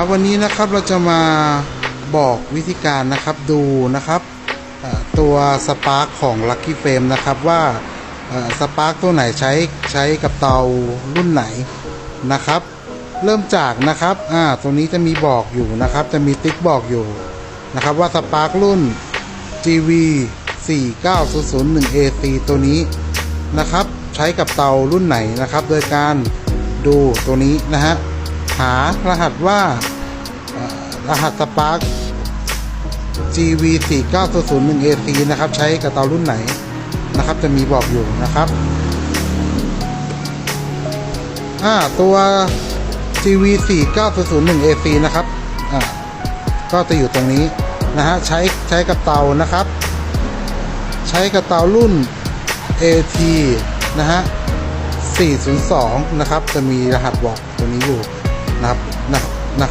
ครับวันนี้นะครับเราจะมาบอกวิธีการนะครับดูนะครับตัวสปาร์คของ Lucky Frame นะครับว่าสปาร์คตัวไหนใช้ใช้กับเตารุ่นไหนนะครับ เริ่มจากนะครับอ่าตรงนี้จะมีบอกอยู่นะครับ จะมีติ๊กบอกอยู่นะครับว่าสปาร์ครุ่น GV 49001 AC ตัวนี้นะครับ ใช้กับเตารุ่นไหนนะครับ โดยการดูตัวนี้นะฮะ หารหัสว่ารหัสสปาร์ค GV 49001 AC นะครับ ใช้กับเตารุ่นไหนนะครับ จะมีบอกอยู่นะครับอ่าตัว GV 49001 AC นะครับอ่าก็จะอยู่ตรงนี้นะฮะใช้ใช้กับเตานะครับ ใช้กับเตารุ่น AT นะฮะ402 นะครับ จะมีรหัสบอกตัวนี้อยู่ นะครับนะครับ